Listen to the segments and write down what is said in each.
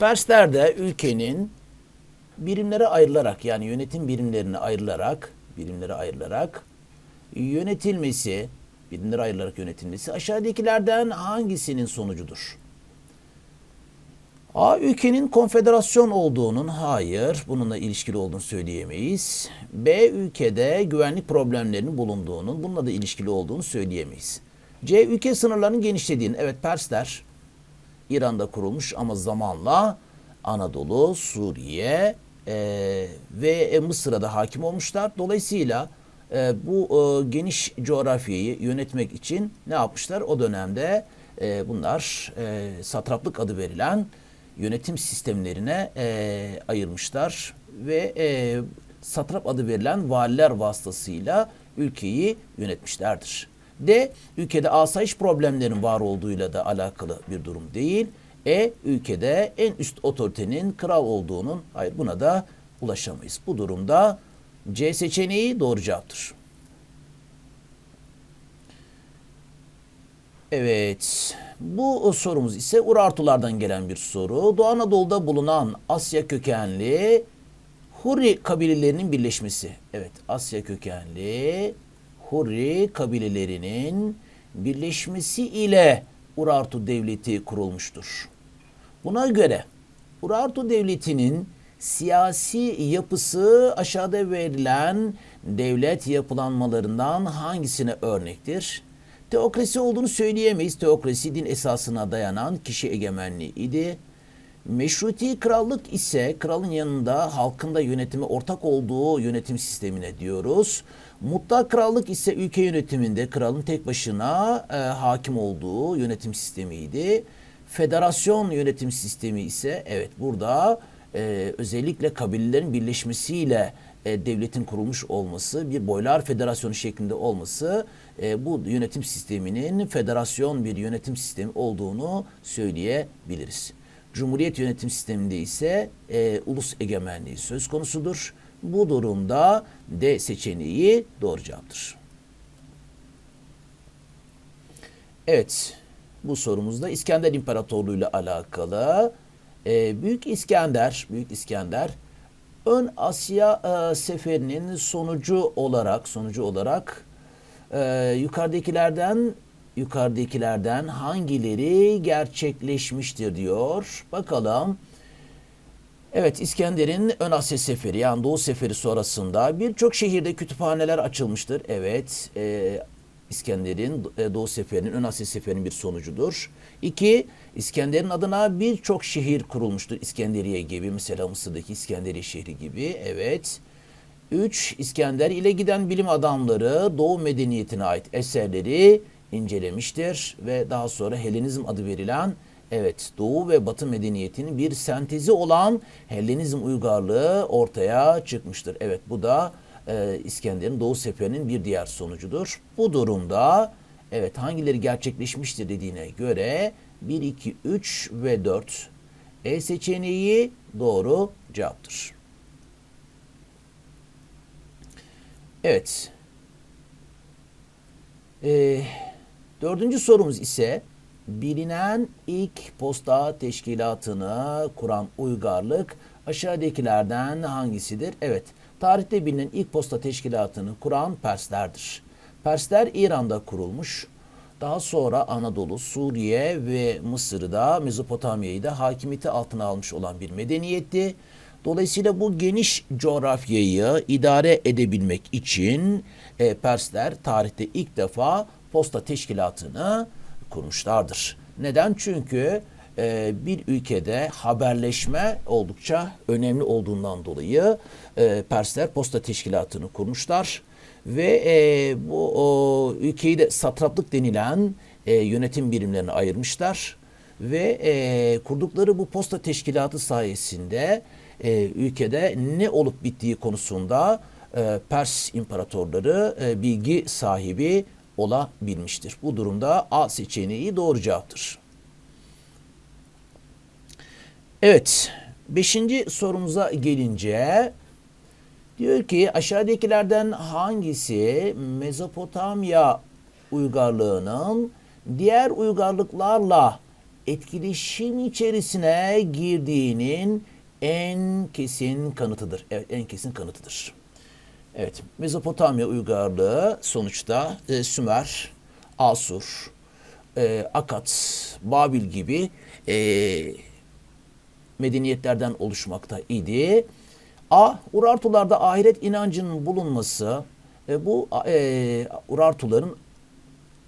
Persler de ülkenin birimlere ayrılarak yani yönetim birimlerine ayrılarak birimlere ayrılarak yönetilmesi, birimlere ayrılarak yönetilmesi aşağıdakilerden hangisinin sonucudur? A. Ülkenin konfederasyon olduğunun hayır, bununla ilişkili olduğunu söyleyemeyiz. B. Ülkede güvenlik problemlerinin bulunduğunun, bununla da ilişkili olduğunu söyleyemeyiz. C. Ülke sınırlarının genişlediğini, evet Persler İran'da kurulmuş ama zamanla Anadolu, Suriye e, ve Mısır'a da hakim olmuşlar. Dolayısıyla e, bu e, geniş coğrafyayı yönetmek için ne yapmışlar? O dönemde e, bunlar e, satraplık adı verilen yönetim sistemlerine e, ayırmışlar ve e, satrap adı verilen valiler vasıtasıyla ülkeyi yönetmişlerdir. D. Ülkede asayiş problemlerin var olduğuyla da alakalı bir durum değil. E. Ülkede en üst otoritenin kral olduğunun, hayır buna da ulaşamayız. Bu durumda C seçeneği doğru cevaptır. Evet. Bu sorumuz ise Urartulardan gelen bir soru. Doğu Anadolu'da bulunan Asya kökenli Hurri kabilelerinin birleşmesi. Evet, Asya kökenli Hurri kabilelerinin birleşmesi ile Urartu Devleti kurulmuştur. Buna göre Urartu Devleti'nin siyasi yapısı aşağıda verilen devlet yapılanmalarından hangisine örnektir? Teokrasi olduğunu söyleyemeyiz. Teokrasi din esasına dayanan kişi egemenliği idi. Meşruti krallık ise kralın yanında halkın da yönetimi ortak olduğu yönetim sistemine diyoruz. Mutlak krallık ise ülke yönetiminde kralın tek başına e, hakim olduğu yönetim sistemiydi. Federasyon yönetim sistemi ise evet burada e, özellikle kabilelerin birleşmesiyle e, devletin kurulmuş olması, bir boylar federasyonu şeklinde olması e, bu yönetim sisteminin federasyon bir yönetim sistemi olduğunu söyleyebiliriz. Cumhuriyet yönetim sisteminde ise e, ulus egemenliği söz konusudur. Bu durumda D seçeneği doğru cevaptır. Evet, bu sorumuzda İskender İmparatorluğu ile alakalı. E, Büyük İskender, Büyük İskender Ön Asya e, seferinin sonucu olarak sonucu olarak e, yukarıdakilerden yukarıdakilerden hangileri gerçekleşmiştir diyor. Bakalım. Evet İskender'in Ön Asya Seferi yani Doğu Seferi sonrasında birçok şehirde kütüphaneler açılmıştır. Evet e, İskender'in e, Doğu Seferi'nin Ön Asya Seferi'nin bir sonucudur. İki, İskender'in adına birçok şehir kurulmuştur. İskenderiye gibi mesela Mısır'daki İskenderiye şehri gibi. Evet. Üç, İskender ile giden bilim adamları Doğu medeniyetine ait eserleri incelemiştir ve daha sonra Helenizm adı verilen evet Doğu ve Batı medeniyetinin bir sentezi olan Helenizm uygarlığı ortaya çıkmıştır. Evet bu da e, İskender'in Doğu Seferi'nin bir diğer sonucudur. Bu durumda evet hangileri gerçekleşmiştir dediğine göre 1, 2, 3 ve 4 E seçeneği doğru cevaptır. Evet. Ee, dördüncü sorumuz ise bilinen ilk posta teşkilatını kuran uygarlık aşağıdakilerden hangisidir? Evet, tarihte bilinen ilk posta teşkilatını kuran Perslerdir. Persler İran'da kurulmuş. Daha sonra Anadolu, Suriye ve Mısır'da Mezopotamya'yı da hakimiyeti altına almış olan bir medeniyetti. Dolayısıyla bu geniş coğrafyayı idare edebilmek için e, Persler tarihte ilk defa posta teşkilatını kurmuşlardır. Neden? Çünkü e, bir ülkede haberleşme oldukça önemli olduğundan dolayı e, Persler posta teşkilatını kurmuşlar ve e, bu o, ülkeyi de satraplık denilen yönetim birimlerine ayırmışlar ve kurdukları bu posta teşkilatı sayesinde ülkede ne olup bittiği konusunda Pers imparatorları bilgi sahibi olabilmiştir. Bu durumda A seçeneği doğru cevaptır. Evet, beşinci sorumuza gelince diyor ki aşağıdakilerden hangisi Mezopotamya uygarlığının diğer uygarlıklarla etkileşim içerisine girdiğinin en kesin kanıtıdır. Evet, en kesin kanıtıdır. Evet, Mezopotamya uygarlığı sonuçta e, Sümer, Asur, e, Akat, Babil gibi e, medeniyetlerden oluşmakta idi. A. Urartularda ahiret inancının bulunması, e, bu e, Urartuların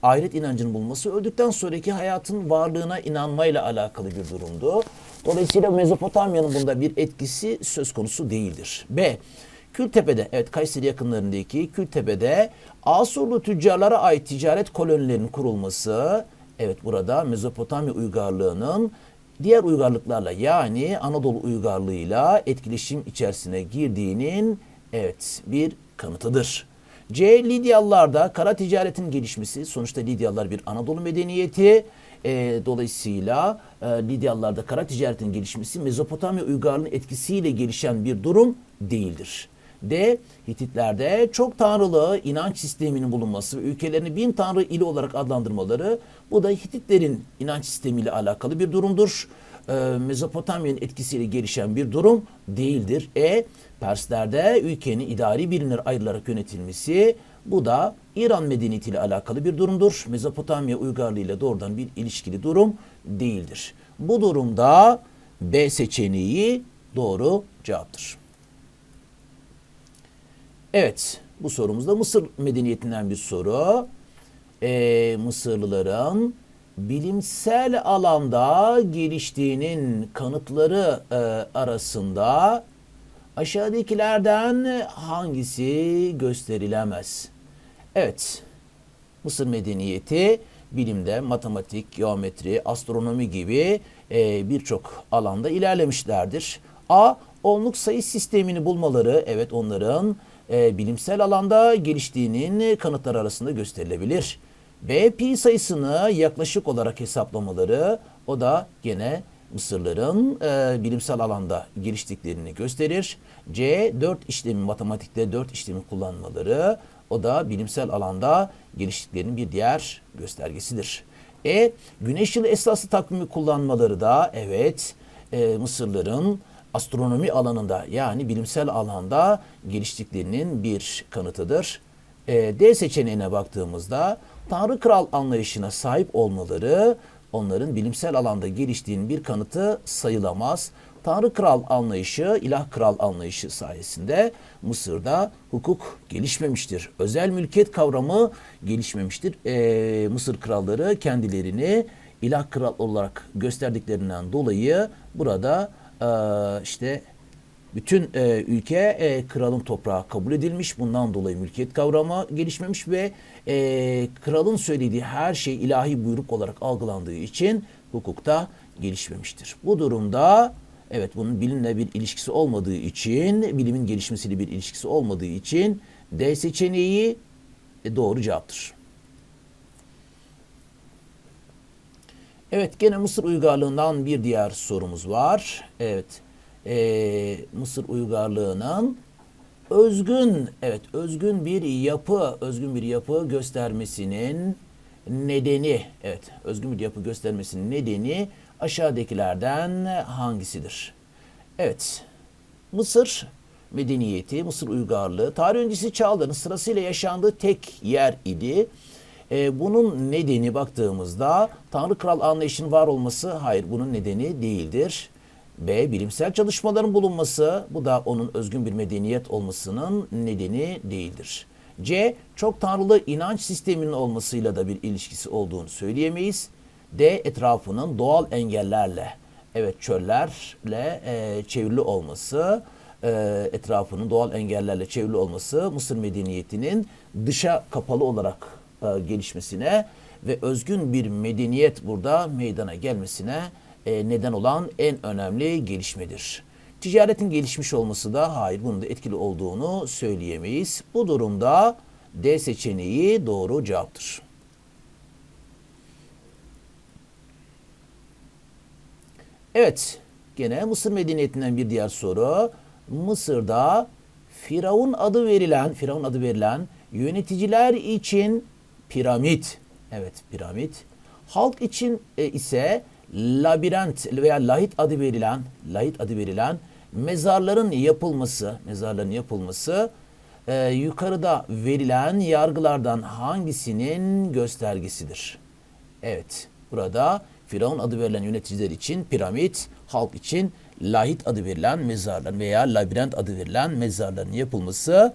ahiret inancının bulunması öldükten sonraki hayatın varlığına inanmayla alakalı bir durumdu. Dolayısıyla Mezopotamya'nın bunda bir etkisi söz konusu değildir. B. Kültepe'de, evet Kayseri yakınlarındaki Kültepe'de Asurlu tüccarlara ait ticaret kolonilerinin kurulması, evet burada Mezopotamya uygarlığının diğer uygarlıklarla yani Anadolu uygarlığıyla etkileşim içerisine girdiğinin evet bir kanıtıdır. C. Lidyalılarda kara ticaretin gelişmesi. Sonuçta Lidyalılar bir Anadolu medeniyeti. E, dolayısıyla e, Lidyalılarda kara ticaretin gelişmesi Mezopotamya uygarlığının etkisiyle gelişen bir durum değildir. D. Hititlerde çok tanrılı inanç sisteminin bulunması ve ülkelerini bin tanrı ili olarak adlandırmaları bu da Hititlerin inanç sistemiyle alakalı bir durumdur. E, Mezopotamya'nın etkisiyle gelişen bir durum değildir. E. Perslerde ülkenin idari birimler ayrılarak yönetilmesi bu da İran medeniyetiyle alakalı bir durumdur. Mezopotamya uygarlığı ile doğrudan bir ilişkili durum değildir. Bu durumda B seçeneği doğru cevaptır. Evet, bu sorumuzda Mısır medeniyetinden bir soru. Ee, Mısırlıların bilimsel alanda geliştiğinin kanıtları e, arasında aşağıdakilerden hangisi gösterilemez? Evet, Mısır medeniyeti bilimde matematik, geometri, astronomi gibi e, birçok alanda ilerlemişlerdir. A. Onluk sayı sistemini bulmaları, evet onların e, bilimsel alanda geliştiğinin kanıtları arasında gösterilebilir. B. Pi sayısını yaklaşık olarak hesaplamaları, o da gene Mısırların e, bilimsel alanda geliştiklerini gösterir. C. 4 işlemi matematikte 4 işlemi kullanmaları, o da bilimsel alanda geliştiklerinin bir diğer göstergesidir. E. Güneş yılı esaslı takvimi kullanmaları da evet e, Mısırların astronomi alanında yani bilimsel alanda geliştiklerinin bir kanıtıdır. E, D seçeneğine baktığımızda Tanrı Kral anlayışına sahip olmaları onların bilimsel alanda geliştiğinin bir kanıtı sayılamaz. Tanrı Kral anlayışı, ilah kral anlayışı sayesinde Mısır'da hukuk gelişmemiştir. Özel mülkiyet kavramı gelişmemiştir. Ee, Mısır kralları kendilerini ilah kral olarak gösterdiklerinden dolayı burada e, işte bütün e, ülke e, kralın toprağı kabul edilmiş. Bundan dolayı mülkiyet kavramı gelişmemiş ve e, kralın söylediği her şey ilahi buyruk olarak algılandığı için hukukta gelişmemiştir. Bu durumda evet bunun bilimle bir ilişkisi olmadığı için, bilimin gelişmesiyle bir ilişkisi olmadığı için D seçeneği doğru cevaptır. Evet gene Mısır uygarlığından bir diğer sorumuz var. Evet e, Mısır uygarlığının özgün evet özgün bir yapı özgün bir yapı göstermesinin nedeni evet özgün bir yapı göstermesinin nedeni aşağıdakilerden hangisidir? Evet Mısır medeniyeti, Mısır uygarlığı tarih öncesi çağların sırasıyla yaşandığı tek yer idi. E, bunun nedeni baktığımızda Tanrı Kral anlayışının var olması hayır bunun nedeni değildir. B. Bilimsel çalışmaların bulunması bu da onun özgün bir medeniyet olmasının nedeni değildir. C. Çok tanrılı inanç sisteminin olmasıyla da bir ilişkisi olduğunu söyleyemeyiz. D. Etrafının doğal engellerle evet çöllerle e, çevrili olması e, etrafının doğal engellerle çevrili olması Mısır medeniyetinin dışa kapalı olarak e, gelişmesine ve özgün bir medeniyet burada meydana gelmesine e, neden olan en önemli gelişmedir. Ticaretin gelişmiş olması da hayır bunun da etkili olduğunu söyleyemeyiz. Bu durumda D seçeneği doğru cevaptır. Evet, gene Mısır medeniyetinden bir diğer soru. Mısır'da Firavun adı verilen, Firavun adı verilen yöneticiler için piramit, evet piramit, halk için e, ise labirent veya lahit adı verilen lahit adı verilen mezarların yapılması, mezarların yapılması e, yukarıda verilen yargılardan hangisinin göstergesidir? Evet, burada Firavun adı verilen yöneticiler için piramit, halk için lahit adı verilen mezarların veya labirent adı verilen mezarların yapılması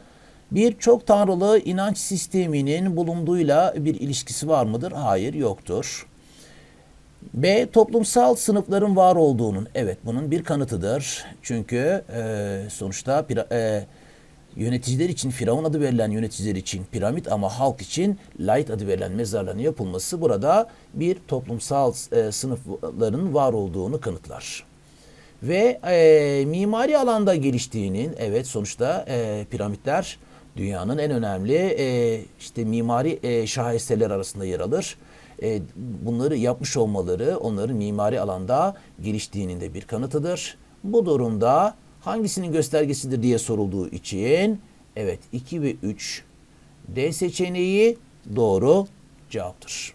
bir çok tanrılı inanç sisteminin bulunduğuyla bir ilişkisi var mıdır? Hayır, yoktur. B. Toplumsal sınıfların var olduğunun. Evet bunun bir kanıtıdır. Çünkü e, sonuçta e, yöneticiler için Firavun adı verilen yöneticiler için piramit ama halk için Lait adı verilen mezarların yapılması burada bir toplumsal e, sınıfların var olduğunu kanıtlar. Ve e, mimari alanda geliştiğinin evet sonuçta e, piramitler dünyanın en önemli e, işte mimari e, şaheserler arasında yer alır. E, bunları yapmış olmaları onların mimari alanda geliştiğinin de bir kanıtıdır. Bu durumda hangisinin göstergesidir diye sorulduğu için evet 2 ve 3 D seçeneği doğru cevaptır.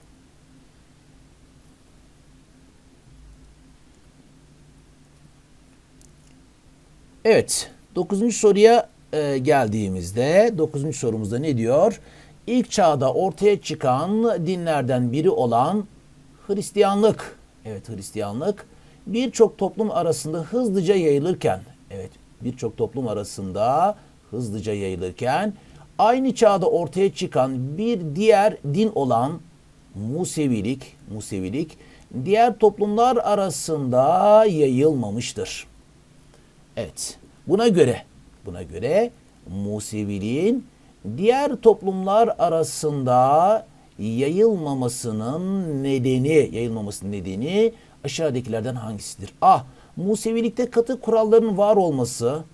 Evet, dokuzuncu soruya e, geldiğimizde, dokuzuncu sorumuzda ne diyor? İlk çağda ortaya çıkan dinlerden biri olan Hristiyanlık, evet Hristiyanlık birçok toplum arasında hızlıca yayılırken, evet birçok toplum arasında hızlıca yayılırken aynı çağda ortaya çıkan bir diğer din olan Musevilik, Musevilik diğer toplumlar arasında yayılmamıştır. Evet. Buna göre buna göre Museviliğin diğer toplumlar arasında yayılmamasının nedeni, yayılmamasının nedeni aşağıdakilerden hangisidir? A. Musevilikte katı kuralların var olması.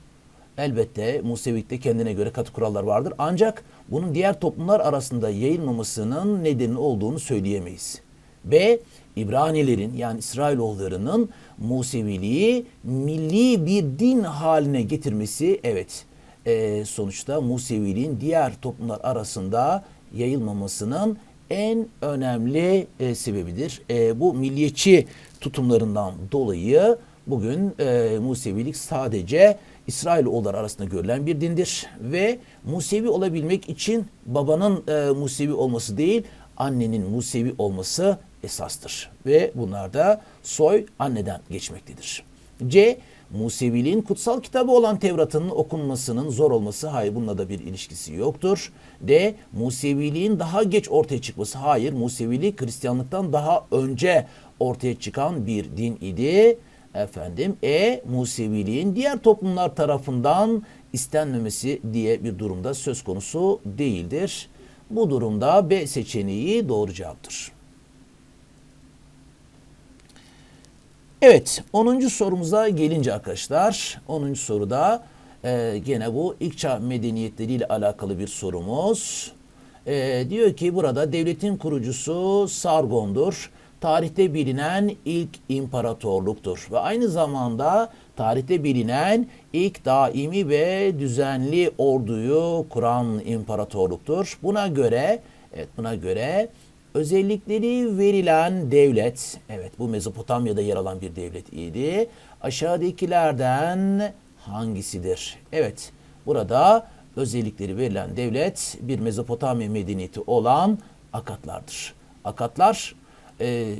Elbette Musevilikte kendine göre katı kurallar vardır. Ancak bunun diğer toplumlar arasında yayılmamasının nedeni olduğunu söyleyemeyiz. B. İbranilerin yani İsrailoğullarının Museviliği milli bir din haline getirmesi evet e, sonuçta Museviliğin diğer toplumlar arasında yayılmamasının en önemli e, sebebidir. E, bu milliyetçi tutumlarından dolayı bugün e, Musevilik sadece İsrailoğulları arasında görülen bir dindir ve Musevi olabilmek için babanın e, Musevi olması değil annenin Musevi olması esastır. Ve bunlar da soy anneden geçmektedir. C. Museviliğin kutsal kitabı olan Tevrat'ın okunmasının zor olması hayır bununla da bir ilişkisi yoktur. D. Museviliğin daha geç ortaya çıkması hayır Musevilik Hristiyanlıktan daha önce ortaya çıkan bir din idi. Efendim E. Museviliğin diğer toplumlar tarafından istenmemesi diye bir durumda söz konusu değildir. Bu durumda B seçeneği doğru cevaptır. Evet 10. sorumuza gelince arkadaşlar 10. soruda e, gene bu ilk çağ medeniyetleriyle alakalı bir sorumuz. E, diyor ki burada devletin kurucusu Sargon'dur. Tarihte bilinen ilk imparatorluktur ve aynı zamanda tarihte bilinen ilk daimi ve düzenli orduyu kuran imparatorluktur. Buna göre evet buna göre özellikleri verilen devlet, evet bu Mezopotamya'da yer alan bir devlet idi. Aşağıdakilerden hangisidir? Evet, burada özellikleri verilen devlet bir Mezopotamya medeniyeti olan Akatlardır. Akatlar e,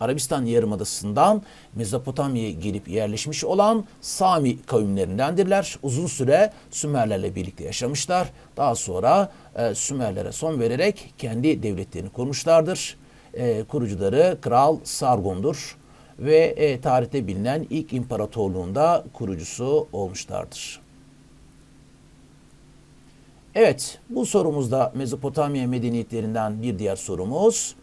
Arabistan Yarımadası'ndan Mezopotamya'ya gelip yerleşmiş olan Sami kavimlerindendirler. Uzun süre Sümerlerle birlikte yaşamışlar. Daha sonra e, Sümerlere son vererek kendi devletlerini kurmuşlardır. E, kurucuları Kral Sargon'dur ve e, tarihte bilinen ilk imparatorluğunda kurucusu olmuşlardır. Evet, bu sorumuzda Mezopotamya medeniyetlerinden bir diğer sorumuz.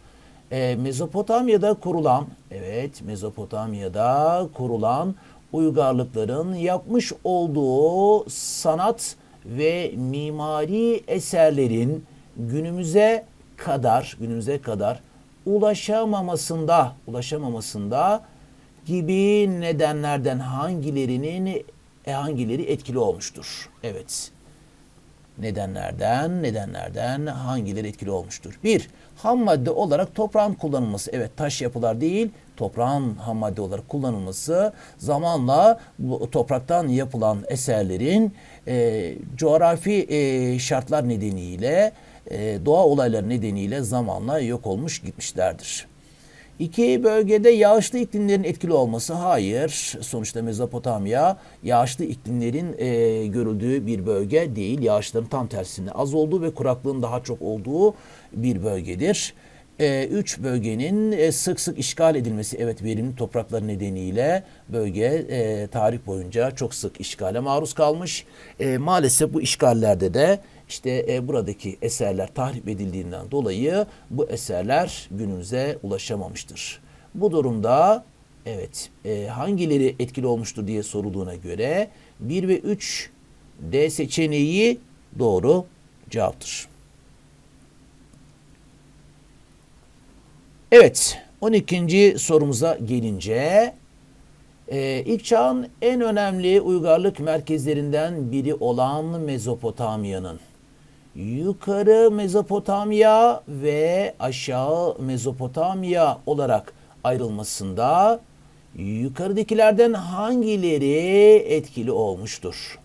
E, Mezopotamya'da kurulan, evet Mezopotamya'da kurulan uygarlıkların yapmış olduğu sanat ve mimari eserlerin günümüze kadar, günümüze kadar ulaşamamasında, ulaşamamasında gibi nedenlerden hangilerinin hangileri etkili olmuştur? Evet. Nedenlerden, nedenlerden hangileri etkili olmuştur? Bir, ham madde olarak toprağın kullanılması. Evet taş yapılar değil, toprağın ham madde olarak kullanılması zamanla bu topraktan yapılan eserlerin e, coğrafi e, şartlar nedeniyle, e, doğa olayları nedeniyle zamanla yok olmuş gitmişlerdir. İki bölgede yağışlı iklimlerin etkili olması hayır. Sonuçta Mezopotamya yağışlı iklimlerin e, görüldüğü bir bölge değil. Yağışların tam tersine az olduğu ve kuraklığın daha çok olduğu bir bölgedir. E, üç bölgenin e, sık sık işgal edilmesi evet verimli topraklar nedeniyle bölge e, tarih boyunca çok sık işgale maruz kalmış. E, maalesef bu işgallerde de işte e, buradaki eserler tahrip edildiğinden dolayı bu eserler günümüze ulaşamamıştır. Bu durumda evet e, hangileri etkili olmuştur diye sorulduğuna göre 1 ve 3 D seçeneği doğru cevaptır. Evet 12. sorumuza gelince ee, ilk çağın en önemli uygarlık merkezlerinden biri olan Mezopotamya'nın yukarı Mezopotamya ve aşağı Mezopotamya olarak ayrılmasında yukarıdakilerden hangileri etkili olmuştur?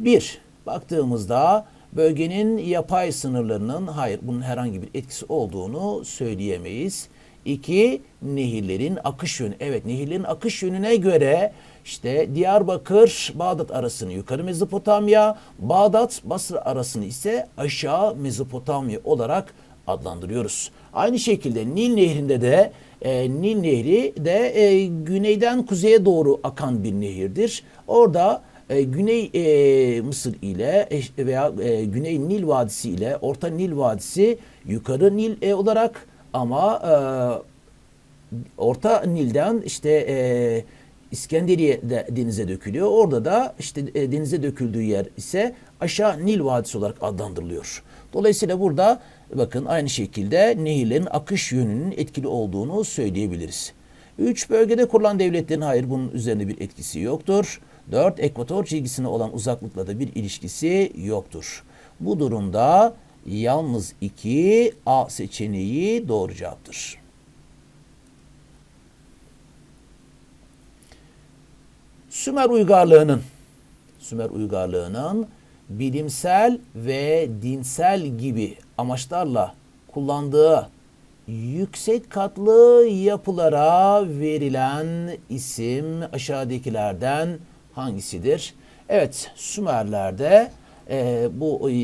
1. Baktığımızda bölgenin yapay sınırlarının hayır bunun herhangi bir etkisi olduğunu söyleyemeyiz. İki, nehirlerin akış yönü. Evet nehirlerin akış yönüne göre işte Diyarbakır, Bağdat arasını yukarı Mezopotamya, Bağdat, Basra arasını ise aşağı Mezopotamya olarak adlandırıyoruz. Aynı şekilde Nil Nehri'nde de e, Nil Nehri de e, güneyden kuzeye doğru akan bir nehirdir. Orada e, Güney e, Mısır ile e, veya e, Güney Nil Vadisi ile Orta Nil Vadisi yukarı Nil e, olarak ama e, Orta Nil'den işte e, İskenderiye de denize dökülüyor. Orada da işte e, denize döküldüğü yer ise aşağı Nil Vadisi olarak adlandırılıyor. Dolayısıyla burada bakın aynı şekilde nehirlerin akış yönünün etkili olduğunu söyleyebiliriz. Üç bölgede kurulan devletlerin hayır bunun üzerinde bir etkisi yoktur. Dört ekvator çizgisine olan uzaklıkla da bir ilişkisi yoktur. Bu durumda yalnız 2 A seçeneği doğru cevaptır. Sümer uygarlığının Sümer uygarlığının bilimsel ve dinsel gibi amaçlarla kullandığı yüksek katlı yapılara verilen isim aşağıdakilerden hangisidir? Evet, Sümerler'de e, bu e,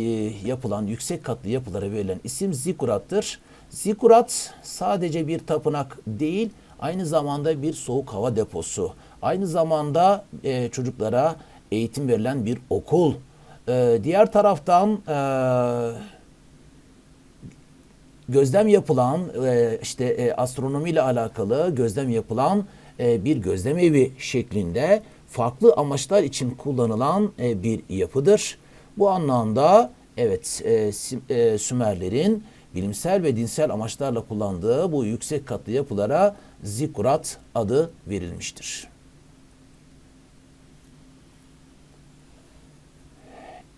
yapılan yüksek katlı yapılara verilen isim zikurat'tır. Zikurat sadece bir tapınak değil, aynı zamanda bir soğuk hava deposu. Aynı zamanda e, çocuklara eğitim verilen bir okul. E, diğer taraftan e, gözlem yapılan e, işte e, astronomiyle alakalı gözlem yapılan e, bir gözlem evi şeklinde farklı amaçlar için kullanılan e, bir yapıdır. Bu anlamda evet e, e, Sümerlerin bilimsel ve dinsel amaçlarla kullandığı bu yüksek katlı yapılara zikurat adı verilmiştir.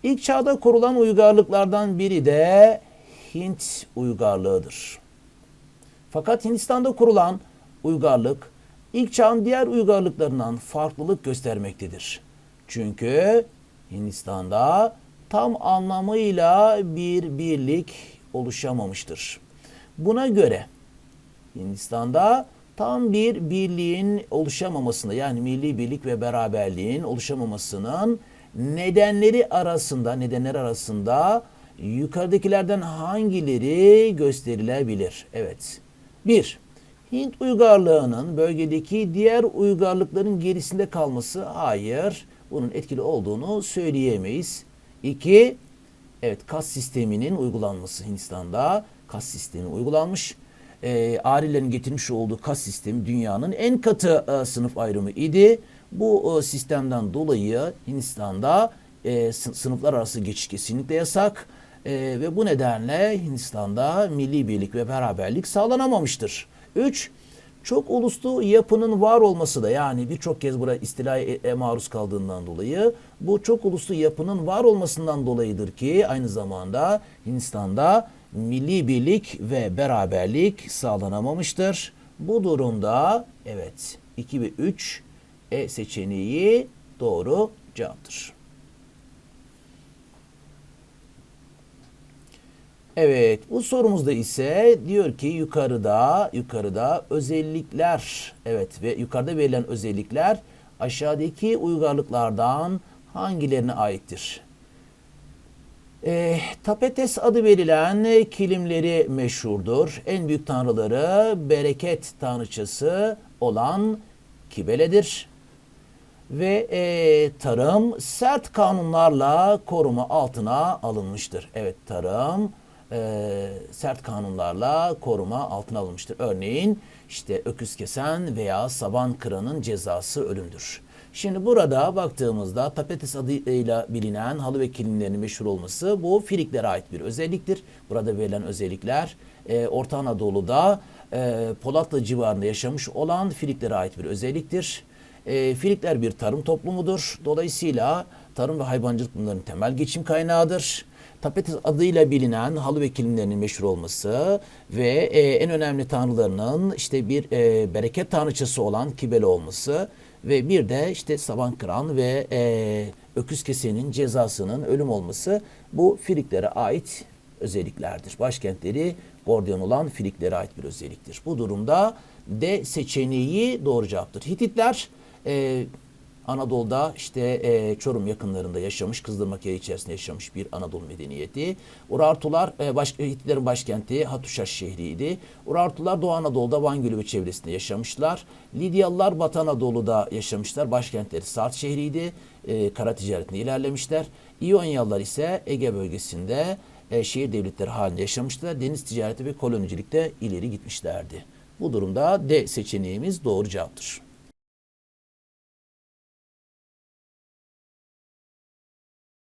İlk çağda kurulan uygarlıklardan biri de Hint uygarlığıdır. Fakat Hindistan'da kurulan uygarlık ilk çağın diğer uygarlıklarından farklılık göstermektedir. Çünkü Hindistan'da tam anlamıyla bir birlik oluşamamıştır. Buna göre Hindistan'da tam bir birliğin oluşamamasında yani milli birlik ve beraberliğin oluşamamasının nedenleri arasında nedenler arasında yukarıdakilerden hangileri gösterilebilir? Evet. Bir, Hint uygarlığının bölgedeki diğer uygarlıkların gerisinde kalması hayır. Bunun etkili olduğunu söyleyemeyiz. İki, evet kas sisteminin uygulanması Hindistan'da kas sistemi uygulanmış. E, Arilerin getirmiş olduğu kas sistemi dünyanın en katı e, sınıf ayrımı idi. Bu e, sistemden dolayı Hindistan'da e, sınıflar arası geçiş kesinlikle yasak. E, ve bu nedenle Hindistan'da milli birlik ve beraberlik sağlanamamıştır. 3. Çok uluslu yapının var olması da yani birçok kez buraya istilaya maruz kaldığından dolayı bu çok uluslu yapının var olmasından dolayıdır ki aynı zamanda Hindistan'da milli birlik ve beraberlik sağlanamamıştır. Bu durumda evet 2 ve 3 E seçeneği doğru cevaptır. Evet, bu sorumuzda ise diyor ki yukarıda yukarıda özellikler evet ve yukarıda verilen özellikler aşağıdaki uygarlıklardan hangilerine aittir? E, Tapetes adı verilen kilimleri meşhurdur. En büyük tanrıları bereket tanrıçası olan Kibele'dir. Ve e, tarım sert kanunlarla koruma altına alınmıştır. Evet tarım e, sert kanunlarla koruma altına alınmıştır. Örneğin işte öküz kesen veya saban kıranın cezası ölümdür. Şimdi burada baktığımızda tapetes adıyla bilinen halı ve kilimlerin meşhur olması bu Filiklere ait bir özelliktir. Burada verilen özellikler e, Orta Anadolu'da e, Polatlı civarında yaşamış olan Filiklere ait bir özelliktir. E, Filikler bir tarım toplumudur. Dolayısıyla tarım ve hayvancılık bunların temel geçim kaynağıdır. Tapetes adıyla bilinen halı ve kilimlerinin meşhur olması ve e, en önemli tanrılarının işte bir e, bereket tanrıçası olan Kibele olması ve bir de işte saban kıran ve e, öküz kesenin cezasının ölüm olması bu Filiklere ait özelliklerdir. Başkentleri Gordiyon olan Filiklere ait bir özelliktir. Bu durumda D seçeneği doğru cevaptır. Hititler e, Anadolu'da işte e, Çorum yakınlarında yaşamış, Kızdırmak Yayı içerisinde yaşamış bir Anadolu medeniyeti. Urartular e, baş, Hititlerin başkenti Hatuşaş şehriydi. Urartular Doğu Anadolu'da Van Gölü ve çevresinde yaşamışlar. Lidyalılar Batı Anadolu'da yaşamışlar. Başkentleri Sart şehriydi. E, kara ticaretinde ilerlemişler. İyonyalılar ise Ege bölgesinde e, şehir devletleri halinde yaşamışlar. Deniz ticareti ve kolonicilikte ileri gitmişlerdi. Bu durumda D seçeneğimiz doğru cevaptır.